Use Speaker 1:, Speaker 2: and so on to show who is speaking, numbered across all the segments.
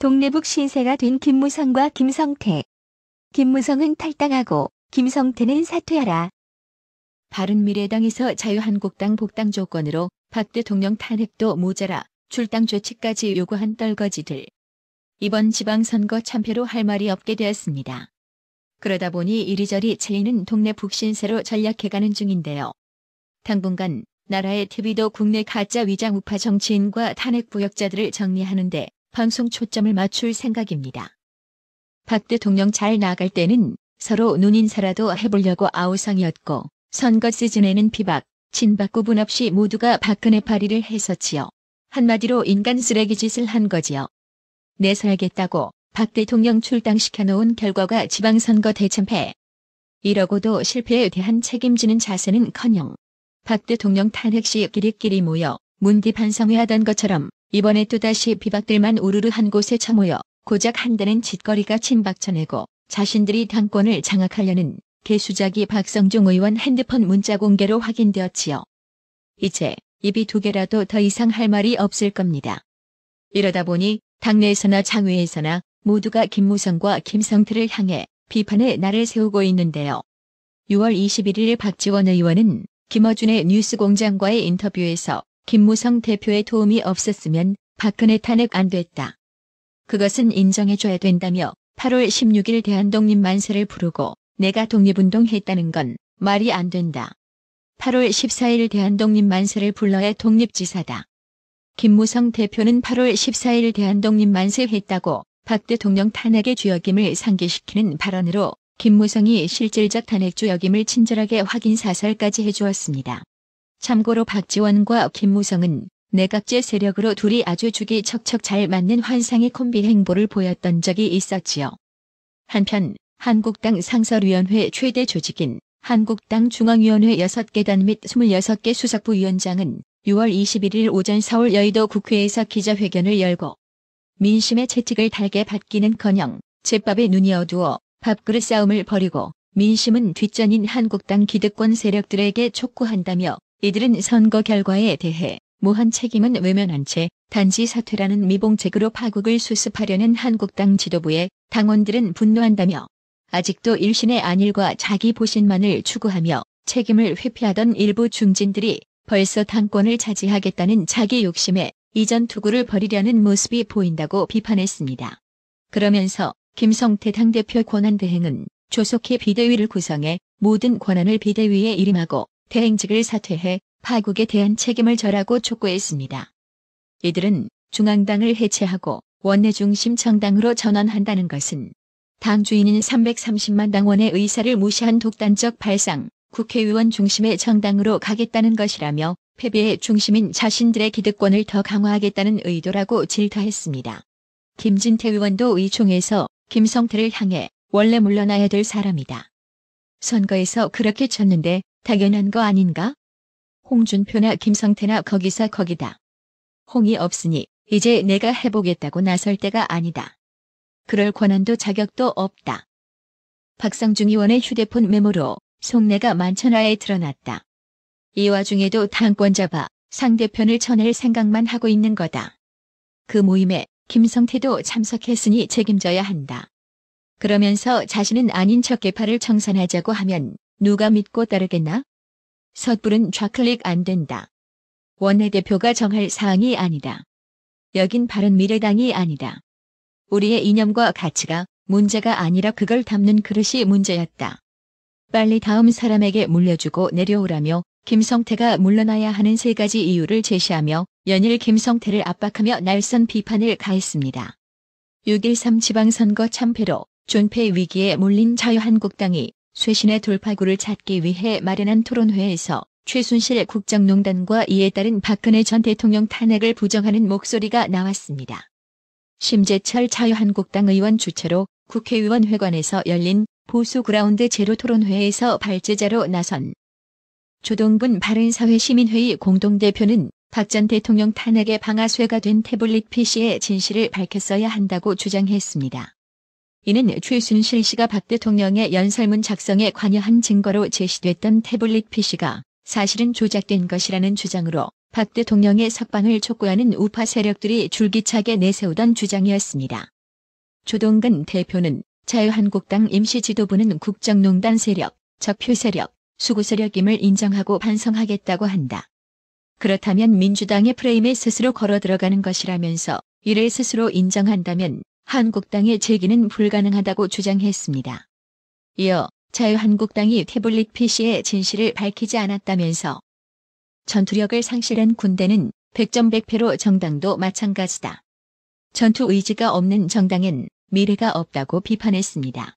Speaker 1: 동래북 신세가 된 김무성과 김성태. 김무성은 탈당하고 김성태는 사퇴하라.
Speaker 2: 바른미래당에서 자유한국당 복당 조건으로 박 대통령 탄핵도 모자라 출당 조치까지 요구한 떨거지들. 이번 지방선거 참패로 할 말이 없게 되었습니다. 그러다 보니 이리저리 채이는 동네 북신세로 전략해가는 중인데요. 당분간 나라의 TV도 국내 가짜 위장 우파 정치인과 탄핵 부역자들을 정리하는데 방송 초점을 맞출 생각입니다. 박 대통령 잘 나갈 때는 서로 눈인사라도 해보려고 아우성이었고 선거 시즌에는 비박, 친박 구분 없이 모두가 박근혜 파리를 했었지요. 한마디로 인간 쓰레기 짓을 한 거지요. 내 살겠다고 박 대통령 출당시켜 놓은 결과가 지방선거 대참패. 이러고도 실패에 대한 책임지는 자세는커녕 박 대통령 탄핵 시 끼리끼리 모여 문디 반성회하던 것처럼 이번에 또다시 비박들만 우르르 한 곳에 처모여 고작 한다는 짓거리가 친박쳐내고 자신들이 당권을 장악하려는 개수작이 박성중 의원 핸드폰 문자 공개로 확인되었지요. 이제 입이 두 개라도 더 이상 할 말이 없을 겁니다. 이러다 보니 당내에서나 장외에서나 모두가 김무성과 김성태를 향해 비판의 날을 세우고 있는데요. 6월 21일 박지원 의원은 김어준의 뉴스공장과의 인터뷰에서 김무성 대표의 도움이 없었으면 박근혜 탄핵 안 됐다. 그것은 인정해줘야 된다며 8월 16일 대한독립 만세를 부르고 내가 독립운동했다는 건 말이 안 된다. 8월 14일 대한독립 만세를 불러야 독립지사다. 김무성 대표는 8월 14일 대한독립 만세 했다고 박 대통령 탄핵의 주역임을 상기시키는 발언으로 김무성이 실질적 탄핵 주역임을 친절하게 확인 사설까지 해주었습니다. 참고로 박지원과 김무성은 내각제 세력으로 둘이 아주 죽이 척척 잘 맞는 환상의 콤비 행보를 보였던 적이 있었지요. 한편 한국당 상설위원회 최대 조직인 한국당 중앙위원회 6개 단 및 26개 수석부 위원장은 6월 21일 오전 서울 여의도 국회에서 기자회견을 열고 민심의 채찍을 달게 받기는커녕 제밥에 눈이 어두워 밥그릇 싸움을 벌이고 민심은 뒷전인 한국당 기득권 세력들에게 촉구한다며 이들은 선거 결과에 대해 무한 책임은 외면한 채 단지 사퇴라는 미봉책으로 파국을 수습하려는 한국당 지도부에 당원들은 분노한다며 아직도 일신의 안일과 자기 보신만을 추구하며 책임을 회피하던 일부 중진들이 벌써 당권을 차지하겠다는 자기 욕심에 이전 투구를 벌이려는 모습이 보인다고 비판했습니다. 그러면서 김성태 당대표 권한대행은 조속히 비대위를 구성해 모든 권한을 비대위에 일임하고 대행직을 사퇴해 파국에 대한 책임을 절하고 촉구했습니다. 이들은 중앙당을 해체하고 원내 중심 정당으로 전환한다는 것은 당 주인인 330만 당원의 의사를 무시한 독단적 발상, 국회의원 중심의 정당으로 가겠다는 것이라며 패배의 중심인 자신들의 기득권을 더 강화하겠다는 의도라고 질타했습니다. 김진태 의원도 의총에서 김성태를 향해 원래 물러나야 될 사람이다. 선거에서 그렇게 쳤는데 당연한 거 아닌가? 홍준표나 김성태나 거기서 거기다. 홍이 없으니 이제 내가 해보겠다고 나설 때가 아니다. 그럴 권한도 자격도 없다. 박상중 의원의 휴대폰 메모로 속내가 만천하에 드러났다. 이 와중에도 당권 잡아 상대편을 쳐낼 생각만 하고 있는 거다. 그 모임에 김성태도 참석했으니 책임져야 한다. 그러면서 자신은 아닌 척 개파를 청산하자고 하면 누가 믿고 따르겠나? 섣불은 좌클릭 안 된다. 원내대표가 정할 사항이 아니다. 여긴 바른 미래당이 아니다. 우리의 이념과 가치가 문제가 아니라 그걸 담는 그릇이 문제였다. 빨리 다음 사람에게 물려주고 내려오라며 김성태가 물러나야 하는 세 가지 이유를 제시하며 연일 김성태를 압박하며 날선 비판을 가했습니다. 6.13 지방선거 참패로 존폐 위기에 몰린 자유한국당이 쇄신의 돌파구를 찾기 위해 마련한 토론회에서 최순실 국정농단과 이에 따른 박근혜 전 대통령 탄핵을 부정하는 목소리가 나왔습니다. 심재철 자유한국당 의원 주최로 국회의원 회관에서 열린 보수 그라운드 제로 토론회에서 발제자로 나선 조동분 바른사회 시민회의 공동대표는 박 전 대통령 탄핵의 방아쇠가 된 태블릿 PC의 진실을 밝혔어야 한다고 주장했습니다. 이는 최순실 씨가 박 대통령의 연설문 작성에 관여한 증거로 제시됐던 태블릿 PC가 사실은 조작된 것이라는 주장으로 박 대통령의 석방을 촉구하는 우파 세력들이 줄기차게 내세우던 주장이었습니다. 조동근 대표는 자유한국당 임시 지도부는 국정농단 세력, 적표 세력, 수구 세력임을 인정하고 반성하겠다고 한다. 그렇다면 민주당의 프레임에 스스로 걸어 들어가는 것이라면서 이를 스스로 인정한다면 한국당의 재기는 불가능하다고 주장했습니다. 이어 자유한국당이 태블릿 PC의 진실을 밝히지 않았다면서 전투력을 상실한 군대는 백전백패로 정당도 마찬가지다. 전투 의지가 없는 정당엔 미래가 없다고 비판했습니다.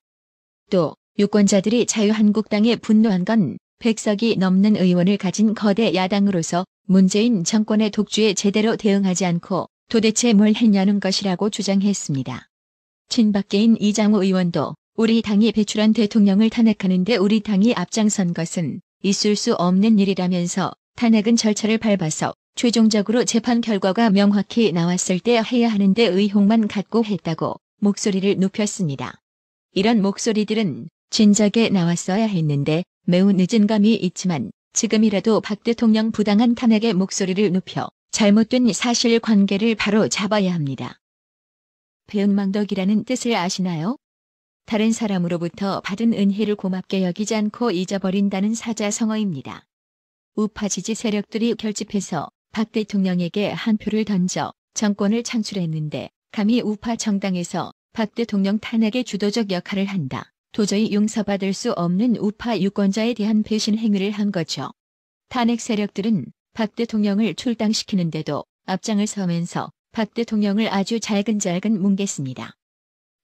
Speaker 2: 또 유권자들이 자유한국당에 분노한 건 백석이 넘는 의원을 가진 거대 야당으로서 문재인 정권의 독주에 제대로 대응하지 않고 도대체 뭘 했냐는 것이라고 주장했습니다. 친박계인 이장우 의원도 우리 당이 배출한 대통령을 탄핵하는데 우리 당이 앞장선 것은 있을 수 없는 일이라면서 탄핵은 절차를 밟아서 최종적으로 재판 결과가 명확히 나왔을 때 해야 하는데 의혹만 갖고 했다고 목소리를 높였습니다. 이런 목소리들은 진작에 나왔어야 했는데 매우 늦은 감이 있지만 지금이라도 박 대통령 부당한 탄핵의 목소리를 높여 잘못된 사실 관계를 바로 잡아야 합니다. 배은망덕이라는 뜻을 아시나요? 다른 사람으로부터 받은 은혜를 고맙게 여기지 않고 잊어버린다는 사자성어입니다. 우파 지지 세력들이 결집해서 박 대통령에게 한 표를 던져 정권을 창출했는데 감히 우파 정당에서 박 대통령 탄핵의 주도적 역할을 한다. 도저히 용서받을 수 없는 우파 유권자에 대한 배신 행위를 한 거죠. 탄핵 세력들은 박 대통령을 출당시키는데도 앞장을 서면서 박 대통령을 아주 잘근잘근 뭉갰습니다.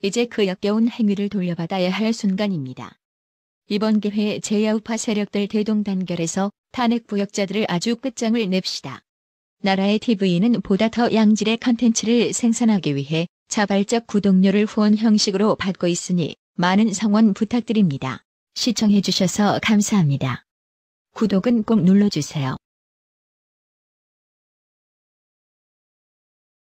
Speaker 2: 이제 그 역겨운 행위를 돌려받아야 할 순간입니다. 이번 기회에 제야우파 세력들 대동단결해서 탄핵 부역자들을 아주 끝장을 냅시다. 나라의 TV는 보다 더 양질의 컨텐츠를 생산하기 위해 자발적 구독료를 후원 형식으로 받고 있으니 많은 성원 부탁드립니다. 시청해주셔서 감사합니다. 구독은 꼭 눌러주세요.